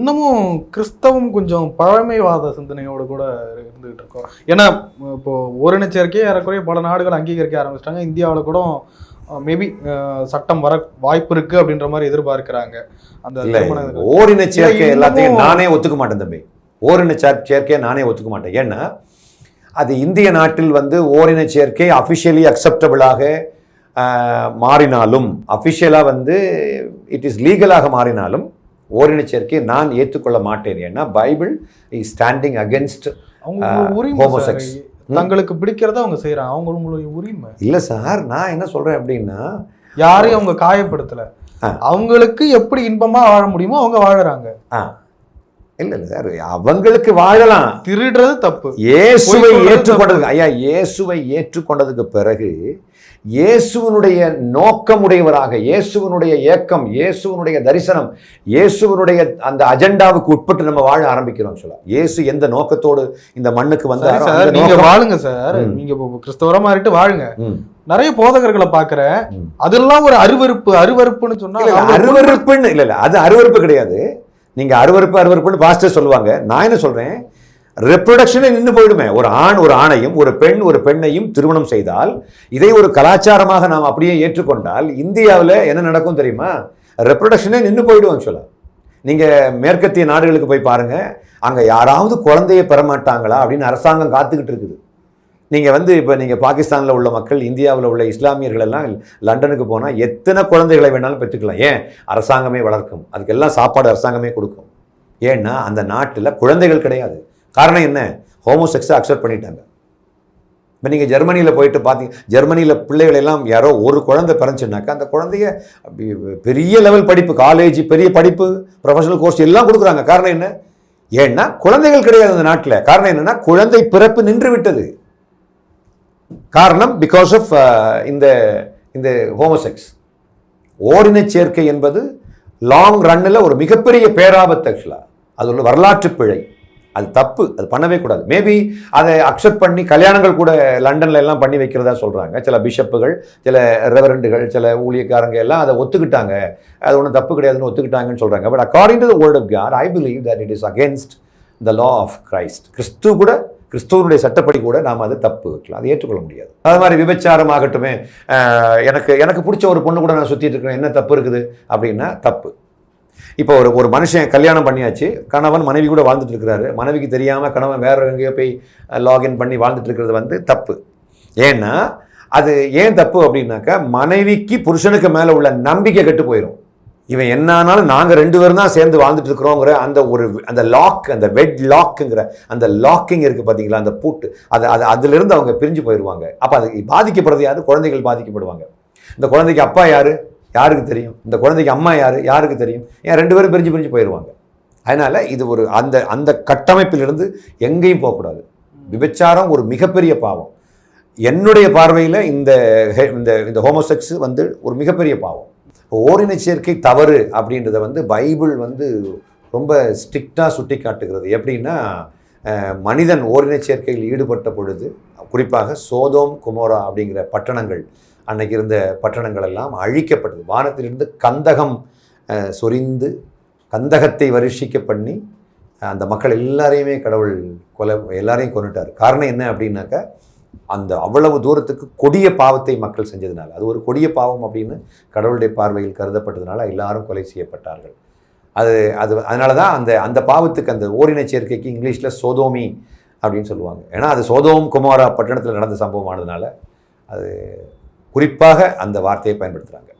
இன்னமும் கிறிஸ்தவம் கொஞ்சம் பழமைவாத சிந்தனையோடு கூட இருந்துகிட்டு இருக்கோம். ஏன்னா இப்போ ஓரினச்சேர்க்கையே ஏறக்குறைய பல நாடுகள் அங்கீகரிக்க ஆரம்பிச்சிட்டாங்க. இந்தியாவில் கூட மேபி சட்டம் வர வாய்ப்பு இருக்கு அப்படின்ற மாதிரி எதிர்பார்க்கிறாங்க. அந்த. ஓரின சேர்க்கை எல்லாத்தையும் நானே ஒத்துக்க மாட்டேன் தம்பி. ஓரின சேர்- சேர்க்கையை நானே ஒத்துக்க மாட்டேன். ஏன்னா அது இந்திய நாட்டில் வந்து ஓரின சேர்க்கை அஃபிஷியலி அக்செப்டபிளாக மாறினாலும் அஃபிஷியலாக வந்து இட் இஸ் லீகலாக மாறினாலும் ஓரின சேர்க்கையை நான் ஏற்றுக்கொள்ள மாட்டேன். ஏன்னா Bible is standing against. Sir. தங்களுக்கு பிடிக்கிறத அவங்க செய்யறாங்க அவங்களுடைய உரிமை. இல்லை சார் நான் என்ன சொல்கிறேன் அப்படின்னா யாரையும் அவங்க காயப்படுத்தல. ஆ. அவங்களுக்கு எப்படி இன்பமா வாழ முடியுமோ அவங்க வாழறாங்க. இல்லை இல்லை சார் அவங்களுக்கு வாழலாம். திருடுறது தப்பு. இயேசுவை ஏற்றுக்கொண்டதுக்கு ஐயா இயேசுவை ஏற்றுக்கொண்டதுக்கு பிறகு இயேசுவனுடைய நோக்கமுடையவராக இயேசுவனுடைய ஏக்கம் இயேசுவனுடைய தரிசனம் இயேசுவனுடைய அந்த அஜெண்டாவுக்கு உட்பட்டு நம்ம வாழ ஆரம்பிக்கிறோம் சொல்ல. இயேசு எந்த நோக்கத்தோடு இந்த மண்ணுக்கு வந்தாரோ சார் நீங்க வாழுங்க சார். நீங்க கிறிஸ்தவரா மாறிட்டு வாழுங்க. நிறைய போதகர்களை பாக்குறேன். அதெல்லாம் ஒரு அருவருப்பு அருவருப்புன்னு சொன்னா இல்ல, இல்ல, இல்ல அது அருவருப்பு கிடையாது. நீங்கள் அருவருப்பு அருவருப்புன்னு பாஸ்டர் சொல்லுவாங்க. நான் என்ன சொல்கிறேன் ரெப்ரொடக்ஷனே நின்று போயிடுமே. ஒரு ஆண் ஒரு ஆணையும் ஒரு பெண் ஒரு பெண்ணையும் திருமணம் செய்தால் இதை ஒரு கலாச்சாரமாக நாம் அப்படியே ஏற்றுக்கொண்டால் இந்தியாவில் என்ன நடக்கும் தெரியுமா? ரெப்ரொடக்ஷனே நின்று போயிடும் ஆக்சுவலாக நீங்கள் மேற்கத்திய நாடுகளுக்கு போய் பாருங்கள் அங்கே யாராவது குழந்தையை பெற மாட்டாங்களா அப்படின்னு அரசாங்கம் காத்துக்கிட்டு இருக்குது. நீங்கள் வந்து இப்போ நீங்கள் பாகிஸ்தானில் உள்ள மக்கள் இந்தியாவில் உள்ள இஸ்லாமியர்கள் எல்லாம் லண்டனுக்கு போனால் எத்தனை குழந்தைகளை வேணாலும் பெற்றுக்கலாம். ஏன்? அரசாங்கமே வளர்க்கும். அதுக்கெல்லாம் சாப்பாடு அரசாங்கமே கொடுக்கும். ஏன்னா அந்த நாட்டில் குழந்தைகள் கிடையாது. காரணம் என்ன? ஹோமோசெக்ஸை அக்செப்ட் பண்ணிட்டாங்க. இப்போ நீங்கள் ஜெர்மனியில் போயிட்டு பார்த்தீங்க ஜெர்மனியில் பிள்ளைகளெல்லாம் யாரோ ஒரு குழந்தை பிறந்துச்சுனாக்கா அந்த குழந்தைய அப்படி பெரிய லெவல் படிப்பு காலேஜ் பெரிய படிப்பு ப்ரொஃபஷனல் கோர்ஸ் எல்லாம் கொடுக்குறாங்க. காரணம் என்ன? ஏன்னா குழந்தைகள் கிடையாது அந்த நாட்டில். காரணம் என்னென்னா குழந்தை பிறப்பு நின்று விட்டது. காரணம் பிகாஸ் ஆஃப் uh, இந்த இந்த ஹோமோசெக்ஸ் ஓரினச் சேர்க்கை என்பது லாங் ரன்னில் ஒரு மிகப்பெரிய பேராபத்து ஆக்சுவலாக அது உள்ள வரலாற்று பிழை. அது தப்பு. அது பண்ணவே கூடாது. மேபி அதை அக்செப்ட் பண்ணி கல்யாணங்கள் கூட லண்டனில் எல்லாம் பண்ணி வைக்கிறதா சொல்கிறாங்க சில பிஷப்புகள் சில ரெவரண்டுகள் சில ஊழியக்காரங்க எல்லாம் அதை ஒத்துக்கிட்டாங்க. அது ஒன்றும் தப்பு கிடையாதுன்னு ஒத்துக்கிட்டாங்கன்னு சொல்கிறாங்க but according to the word of God I believe that it is against the law of Christ கிறிஸ்து கூட கிறிஸ்துவனுடைய சட்டப்படி கூட நாம் அது தப்பு வைக்கலாம். அதை ஏற்றுக்கொள்ள முடியாது. அது மாதிரி விபச்சாரம் ஆகட்டுமே எனக்கு எனக்கு பிடிச்ச ஒரு பொண்ணு கூட நான் சுற்றிட்டு இருக்கிறேன். என்ன தப்பு இருக்குது? அப்படின்னா தப்பு. இப்போ ஒரு ஒரு மனுஷன் கல்யாணம் பண்ணியாச்சு. கணவன் மனைவி கூட வாழ்ந்துட்டு இருக்கிறாரு. மனைவிக்கு தெரியாமல் கணவன் வேற எங்கேயோ போய் லாகின் பண்ணி வாழ்ந்துட்டு இருக்கிறது வந்து தப்பு. ஏன்னா அது ஏன் தப்பு அப்படின்னாக்கா மனைவிக்கு புருஷனுக்கு மேலே உள்ள நம்பிக்கை கெட்டு போயிடும் இவன் என்ன ஆனாலும் நாங்கள் ரெண்டு பேரும் தான் சேர்ந்து வாழ்ந்துட்டு இருக்கிறோங்கிற அந்த ஒரு அந்த லாக் அந்த வெட் லாக்குங்கிற அந்த லாக்கிங் இருக்குது பார்த்தீங்களா அந்த பூட்டு அது அது அதுலேருந்து அவங்க பிரிஞ்சு போயிடுவாங்க அப்போ அது பாதிக்கப்படுறது யார்? குழந்தைகள் பாதிக்கப்படுவாங்க. இந்த குழந்தைக்கு அப்பா யார்? யாருக்கு தெரியும்? இந்த குழந்தைக்கு அம்மா யார்? யாருக்கு தெரியும்? ஏன் ரெண்டு பேரும் பிரிஞ்சு பிரிஞ்சு போயிடுவாங்க அதனால் இது ஒரு அந்த அந்த கட்டமைப்பிலிருந்து எங்கேயும் போகக்கூடாது. விபச்சாரம் ஒரு மிகப்பெரிய பாவம். என்னுடைய பார்வையில் இந்த ஹெ- இந்த இந்த ஹோமோசெக்ஸ் வந்து ஒரு மிகப்பெரிய பாவம். ஓரின சேர்க்கை தவறு அப்படின்றத வந்து பைபிள் வந்து ரொம்ப ஸ்ட்ரிக்டாக சுட்டி காட்டுகிறது எப்படின்னா மனிதன் ஓரின சேர்க்கையில் ஈடுபட்ட பொழுது குறிப்பாக சோதோம் குமோரா அப்படிங்கிற பட்டணங்கள் அன்னைக்கு இருந்த பட்டணங்கள் எல்லாம் அழிக்கப்பட்டது. வானத்திலிருந்து கந்தகம் சொரிந்து கந்தகத்தை வருஷிக்க பண்ணி அந்த மக்கள் எல்லாரையுமே கடவுள் கொலை எல்லாரையும் கொண்டுட்டார் காரணம் என்ன அப்படின்னாக்கா அந்த அவ்வளவு தூரத்துக்கு கொடிய பாவத்தை மக்கள் செஞ்சதுனால அது ஒரு கொடிய பாவம் அப்படின்னு கடவுளுடைய பார்வையில் கருதப்பட்டதுனால எல்லாரும் கொலை செய்யப்பட்டார்கள். அது அது அதனால தான் அந்த அந்த பாவத்துக்கு அந்த ஓரின சேர்க்கைக்கு இங்கிலீஷில் சோதோமி அப்படின்னு சொல்லுவாங்க. ஏன்னா அது சோதோம் குமாரா பட்டணத்தில் நடந்த சம்பவமானதுனால அது குறிப்பாக அந்த வார்த்தையை பயன்படுத்துகிறாங்க